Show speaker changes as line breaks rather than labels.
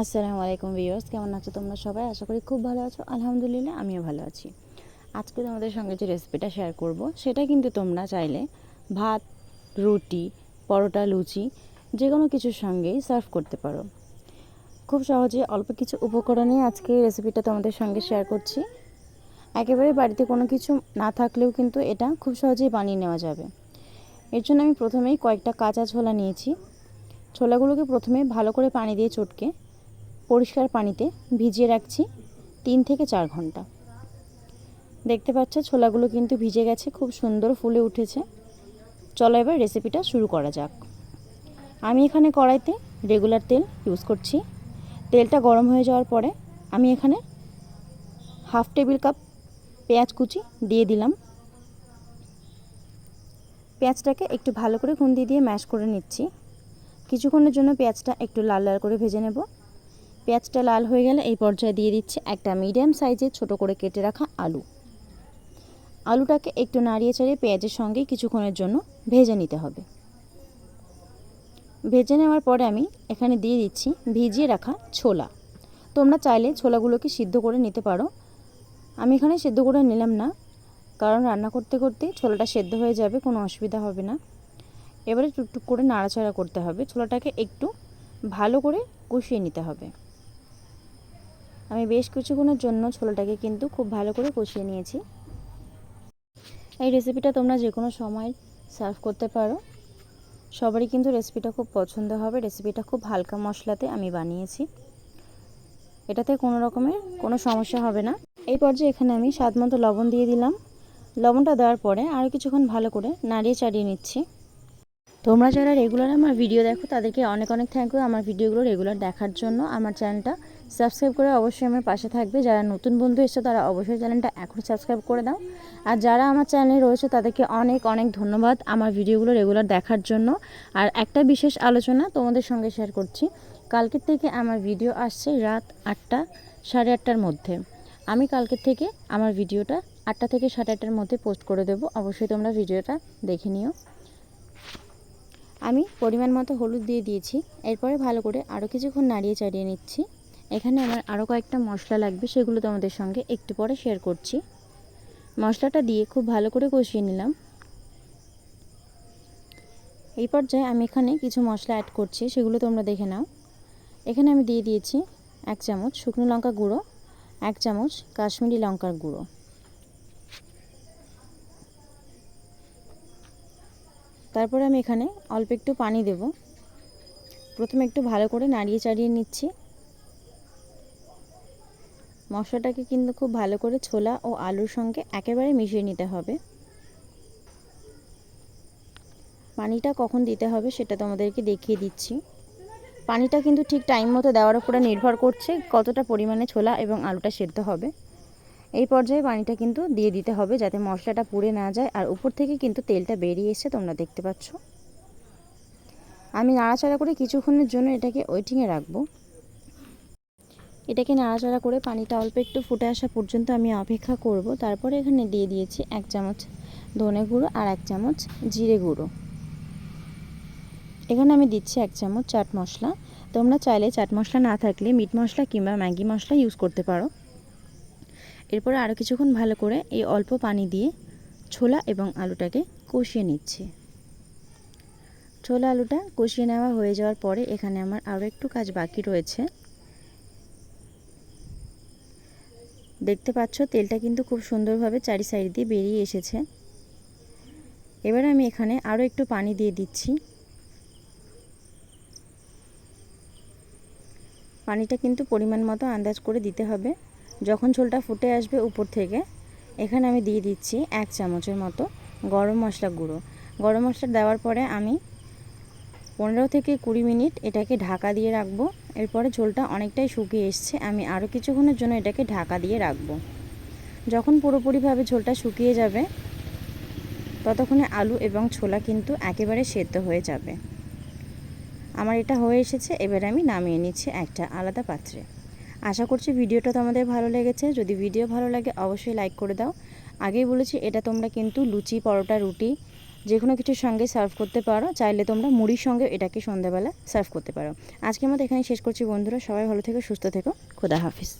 আসসালামু আলাইকুম ভিউয়ার্স, কেমন আছো তোমরা সবাই? আশা করি খুব ভালো আছো। আলহামদুলিল্লাহ, আমিও ভালো আছি। আজকে তোমাদের সঙ্গে যে রেসিপিটা শেয়ার করব, সেটা কিন্তু তোমরা চাইলে ভাত, রুটি, পরোটা, লুচি যে কোনো কিছুর সঙ্গেই সার্ভ করতে পারো। খুব সহজে অল্প কিছু উপকরণে আজকে রেসিপিটা তোমাদের সঙ্গে শেয়ার করছি। একেবারে বাড়িতে কোনো কিছু না থাকলেও কিন্তু এটা খুব সহজেই বানিয়ে নেওয়া যাবে। এর জন্য আমি প্রথমেই কয়েকটা কাঁচা ছোলা নিয়েছি। ছোলাগুলোকে প্রথমে ভালো করে পানি দিয়ে চটকে পরিষ্কার পানিতে ভিজিয়ে রাখছি তিন থেকে চার ঘণ্টা। দেখতে পাচ্ছ ছোলাগুলো কিন্তু ভিজে গেছে, খুব সুন্দর ফুলে উঠেছে। চলো এবার রেসিপিটা শুরু করা যাক। আমি এখানে কড়াইতে রেগুলার তেল ইউজ করছি। তেলটা গরম হয়ে যাওয়ার পরে আমি এখানে হাফ টেবিল কাপ পেঁয়াজ কুচি দিয়ে দিলাম। পেঁয়াজটাকে একটু ভালো করে খুন্দি দিয়ে ম্যাশ করে নিচ্ছি। কিছুক্ষণের জন্য পেঁয়াজটা একটু লাল লাল করে ভেজে নেব। পেঁয়াজটা লাল হয়ে গেলে এই পর্যায়ে দিয়ে দিচ্ছি একটা মিডিয়াম সাইজের ছোট করে কেটে রাখা আলু। আলুটাকে একটু নাড়িয়ে চাড়িয়ে পেঁয়াজের সঙ্গে কিছুক্ষণের জন্য ভেজে নিতে হবে। ভেজে নেওয়ার পরে আমি এখানে দিয়ে দিচ্ছি ভিজিয়ে রাখা ছোলা। তোমরা চাইলে ছোলাগুলোকে সিদ্ধ করে নিতে পারো। আমি এখানে সিদ্ধ করে নিলাম না, কারণ রান্না করতে করতে ছোলাটা সেদ্ধ হয়ে যাবে, কোনো অসুবিধা হবে না। এবারে টুকটুক করে নাড়াচাড়া করতে হবে। ছোলাটাকে একটু ভালো করে কষিয়ে নিতে হবে। আমি বেশ কিছুক্ষণের জন্য ছোলাটাকে কিন্তু খুব ভালো করে কষিয়ে নিয়েছি। এই রেসিপিটা তোমরা যে কোনো সময় সার্ভ করতে পারো। সবারই কিন্তু রেসিপিটা খুব পছন্দ হবে। রেসিপিটা খুব হালকা মশলাতে আমি বানিয়েছি। এটাতে কোনো রকমের কোনো সমস্যা হবে না। এই পর্যায়ে এখানে আমি স্বাদ মতো লবণ দিয়ে দিলাম। লবণটা দেওয়ার পরে আরও কিছুক্ষণ ভালো করে নাড়িয়ে চাড়িয়ে নিচ্ছি। তোমরা যারা রেগুলার আমার ভিডিও দেখো, তাদেরকে অনেক অনেক থ্যাংক ইউ আমার ভিডিওগুলো রেগুলার দেখার জন্য। আমার চ্যানেলটা সাবস্ক্রাইব করে অবশ্যই আমার পাশে থাকবে। যারা নতুন বন্ধু এসছো, তারা অবশ্যই চ্যানেলটা এখন সাবস্ক্রাইব করে দাও। আর যারা আমার চ্যানেলে রয়েছে, তাদেরকে অনেক অনেক ধন্যবাদ আমার ভিডিওগুলো রেগুলার দেখার জন্য। আর একটা বিশেষ আলোচনা তোমাদের সঙ্গে শেয়ার করছি। কালকের থেকে আমার ভিডিও আসছে রাত আটটা, সাড়ে আটটার মধ্যে। আমি কালকের থেকে আমার ভিডিওটা আটটা থেকে সাড়ে আটটার মধ্যে পোস্ট করে দেবো। অবশ্যই তোমরা ভিডিওটা দেখে নিও। আমি পরিমাণ মতো হলুদ দিয়ে দিয়েছি। এরপরে ভালো করে আরও কিছুক্ষণ নাড়িয়ে চাড়িয়ে নিচ্ছি। এখানে আমার আরও কয়েকটা মশলা লাগবে, সেগুলো তোমাদের সঙ্গে একটু পরে শেয়ার করছি। মশলাটা দিয়ে খুব ভালো করে কষিয়ে নিলাম। এই পর্যায়ে আমি এখানে কিছু মশলা অ্যাড করছি, সেগুলো তোমরা দেখে নাও। এখানে আমি দিয়ে দিয়েছি এক চামচ শুকনো লঙ্কা গুঁড়ো, এক চামচ কাশ্মীরি লঙ্কার গুঁড়ো। তারপরে আমি এখানে অল্প একটু পানি দেব। প্রথমে একটু ভালো করে নাড়িয়ে চাড়িয়ে নিচ্ছি। মশলাটাকে কিন্তু খুব ভালো করে ছোলা ও আলুর সঙ্গে একেবারে মিশিয়ে নিতে হবে। পানিটা কখন দিতে হবে সেটা তোমাদেরকে দেখিয়ে দিচ্ছি। পানিটা কিন্তু ঠিক টাইম মতো দেওয়ার উপরে নির্ভর করছে কতটা পরিমাণে ছোলা এবং আলুটা সেদ্ধ হবে। এই পর্যায়ে পানিটা কিন্তু দিয়ে দিতে হবে যাতে মশলাটা পুড়ে না যায় আর উপর থেকে কিন্তু তেলটা বেরিয়ে এসে তোমরা দেখতে পাচ্ছ। আমি নাড়াচাড়া করে কিছুক্ষণের জন্য এটাকে ওয়েটিংয়ে রাখব। এটাকে নাড়াচাড়া করে পানিটা অল্প একটু ফুটে আসা পর্যন্ত আমি অপেক্ষা করব। তারপরে এখানে দিয়ে দিয়েছি এক চামচ ধনে গুঁড়ো আর এক চামচ জিরে গুঁড়ো। এখানে আমি দিচ্ছি এক চামচ চাট মশলা। তোমরা চাইলে চাট মশলা না থাকলে মিট মশলা কিংবা ম্যাগি মশলা ইউজ করতে পারো। এরপরে আরও কিছুক্ষণ ভালো করে এই অল্প পানি দিয়ে ছোলা এবং আলুটাকে কষিয়ে নিচ্ছি। ছোলা আলুটা কষিয়ে নেওয়া হয়ে যাওয়ার পরে এখানে আমার আরও একটু কাজ বাকি রয়েছে। দেখতে পাচ্ছ, তেলটা কিন্তু খুব সুন্দরভাবে চারি সাইড দিয়ে বেরিয়ে এসেছে। এবার আমি এখানে আরও একটু পানি দিয়ে দিচ্ছি। পানিটা কিন্তু পরিমাণ মতো আন্দাজ করে দিতে হবে। যখন ঝোলটা ফুটে আসবে উপর থেকে, এখানে আমি দিয়ে দিচ্ছি এক চামচের মতো গরম মশলা গুঁড়ো। গরম মশলা দেওয়ার পরে আমি পনেরো থেকে কুড়ি মিনিট এটাকে ঢাকা দিয়ে রাখব। এরপরে ঝোলটা অনেকটাই শুকিয়ে এসছে, আমি আরও কিছুক্ষণের জন্য এটাকে ঢাকা দিয়ে রাখব। যখন পুরোপুরিভাবে ঝোলটা শুকিয়ে যাবে, ততক্ষণে আলু এবং ছোলা কিন্তু একেবারে সেদ্ধ হয়ে যাবে। আমার এটা হয়ে এসেছে, এবার আমি নামিয়ে নিচ্ছি একটা আলাদা পাত্রে। আশা করছি ভিডিওটা তোমাদের ভালো লেগেছে। যদি ভিডিও ভালো লাগে, অবশ্যই লাইক করে দাও। আগেই বলেছি, এটা তোমরা কিন্তু লুচি, পরোটা, রুটি যে কোনো কিছুর সঙ্গে সার্ভ করতে পারো, চাইলে তোমরা মুড়ির সঙ্গে এটাকে সন্ধ্যাবেলা সার্ভ করতে পারো। আজকের মতো এখানে শেষ করছি বন্ধুরা, সবাই ভালো থেকো, সুস্থ থেকো, খোদা হাফিজ।